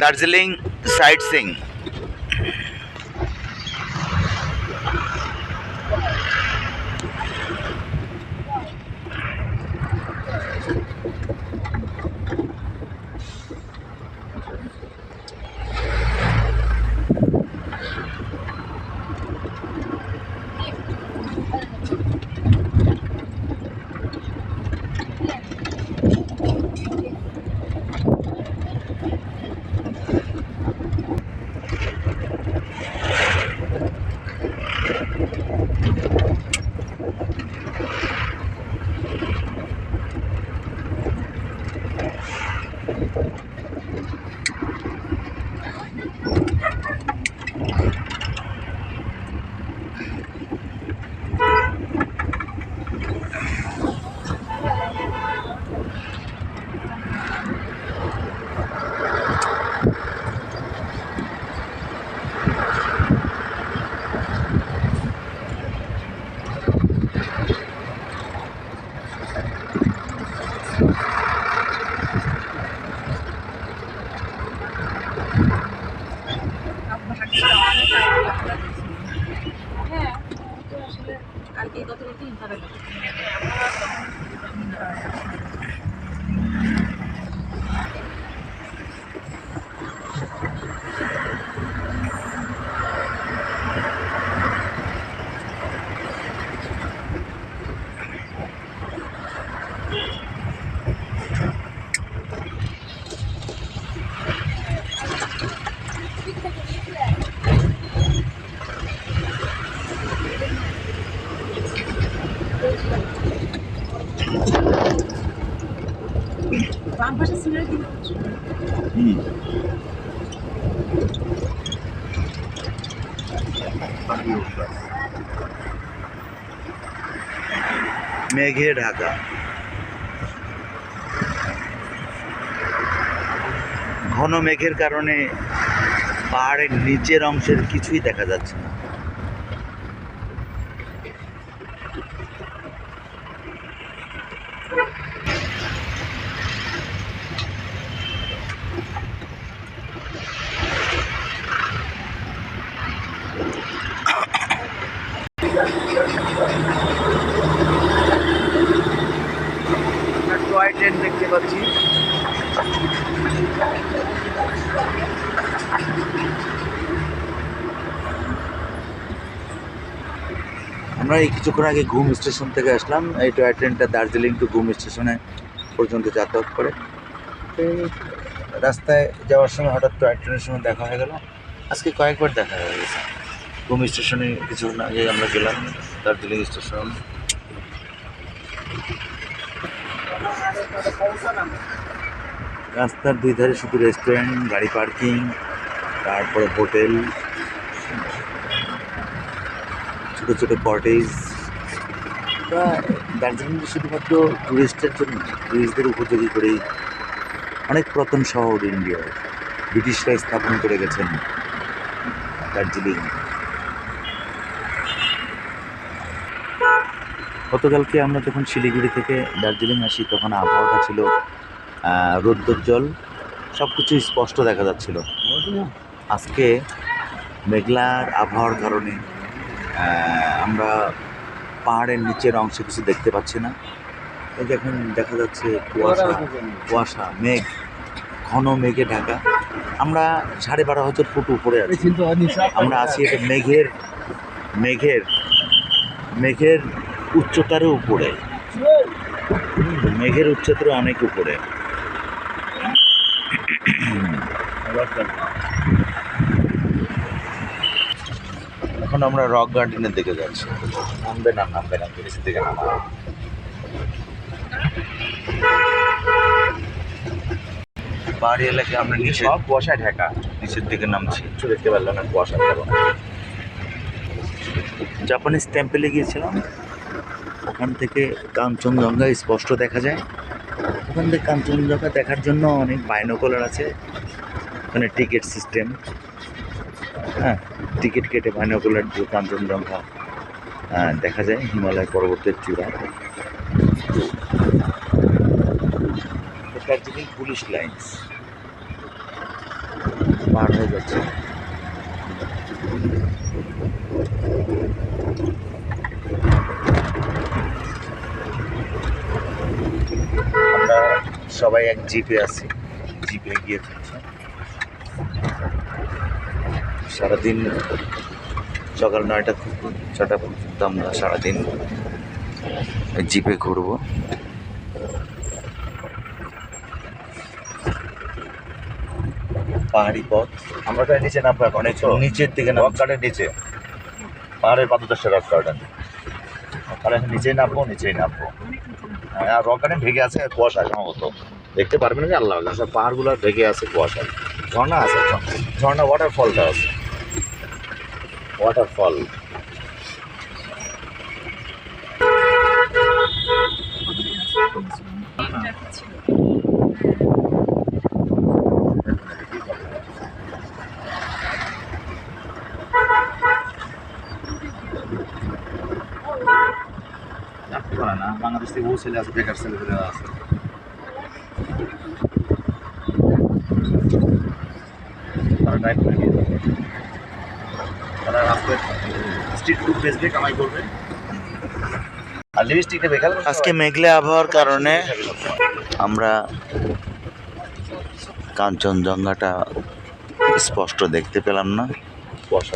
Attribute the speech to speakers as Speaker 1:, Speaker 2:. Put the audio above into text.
Speaker 1: Darjeeling site Singh
Speaker 2: Thank you. গত রাতে
Speaker 1: মেঘে ঢাকা। ঘন মেঘের কারণে পাহাড়ের নিচের অংশের কিছুই দেখা যাচ্ছে না। টয় ট্রেন দেখতে পাচ্ছি। আমরা এই কিছুক্ষণ আগে ঘুম স্টেশন থেকে আসলাম। এই টয় ট্রেনটা দার্জিলিং টু ঘুম স্টেশনে পর্যন্ত যাতায়াত করে। রাস্তায় যাওয়ার সময় হঠাৎ টয় ট্রেনের সময় দেখা হয়ে গেল। আজকে কয়েকবার দেখা হয়ে গেছে। ঘুম স্টেশনে কিছুক্ষণ আগে আমরা গেলাম, দার্জিলিং স্টেশন। রাস্তার দুই ধারে শুধু রেস্টুরেন্ট গাড়ি পার্কিং তারপরে হোটেল ছোটো ছোটো কটেজ তা দার্জিলিং শুধুমাত্র টুরিস্টের জন্য টুরিস্টদের উপযোগী করেই অনেক প্রথম শহর ইন্ডিয়ায় ব্রিটিশরা স্থাপন করে গেছেন দার্জিলিং। গতকালকে আমরা যখন শিলিগুড়ি থেকে দার্জিলিং আসি, তখন আবহাওয়াটা ছিল রৌদ্রোজ্জ্বল সব কিছু স্পষ্ট দেখা যাচ্ছিল। আজকে মেঘলার আবহাওয়ার কারণে আমরা পাহাড়ের নিচের অংশে কিছু দেখতে পাচ্ছি না। এই দেখুন দেখা যাচ্ছে কুয়াশা কুয়াশা, মেঘ, ঘন মেঘে ঢাকা। আমরা সাড়ে বারো হাজার ফুট উপরে আছি। আমরা আছি এটা মেঘের মেঘের মেঘের উচ্চতারও উপরে। মেঘের উচ্চতারও অনেক উপরে। এখন আমরা রক গার্ডেনের দিকে যাচ্ছি। নামবে না নামবে না নিচের দিকে নামা পাহাড়ি এলাকায় আমরা নিচে
Speaker 3: সব কুয়াশায় ঢাকা।
Speaker 1: নিচের দিকে নামছি।
Speaker 3: কিছু দেখতে পারলাম না কুয়াশা
Speaker 1: জাপানিজ টেম্পেলে গিয়েছিলাম। ওখান থেকে কাঞ্চনজঙ্ঘা স্পষ্ট দেখা যায়। ওখান থেকে কাঞ্চনজঙ্ঘা দেখার জন্য অনেক বাইনোকুলার আছে। ওখানে টিকিট সিস্টেম। হ্যাঁ টিকিট কেটে বাইনোকুলার দিয়ে কাঞ্চনজঙ্ঘা আহ, দেখা যায় হিমালয় পর্বতের চূড়া দার্জিলিং পুলিশ লাইন্স। পার হয়ে যাচ্ছে। সবাই এক জিপে আছি। জিপে গিয়ে থাকছি। সারাদিন সকাল নয়টা থেকে ছটা পর্যন্ত আমরা সারাদিন জিপে ঘুরবো। পাহাড়ি পথ।
Speaker 3: আমরা তো নিচে নামবো এখন
Speaker 1: নিচের দিকে
Speaker 3: রক গার্ডেন নিচে। পাহাড়ের পাদদেশে রক গার্ডেন তাহলে নিচেই নামবো নিচেই নামবো। হ্যাঁ আর রক গার্ডেন ঢেকে আছে কুয়াশা সম্ভবত। দেখতে পারবেন না যে আল্লাহ আল্লাহ। সব পাহাড়গুলো ঢেকে আছে কুয়াশা ঝর্ণা আছে, ঝর্ণা- ওয়াটারফলটা আছে। ওয়াটারফল বাংলাদেশ থেকে বহু ছেলে আছে, বেকার ছেলে আছে। ড্রাইভ করে নিয়ে যাবে। তারা রাস্তায় স্ট্রিট ফুড কামাই করবে। আর লিপস্টিকটা বেকার
Speaker 1: আজকে মেঘলা আবহাওয়ার কারণে আমরা কাঞ্চনজঙ্ঘাটা স্পষ্ট দেখতে পেলাম না।
Speaker 3: কারণে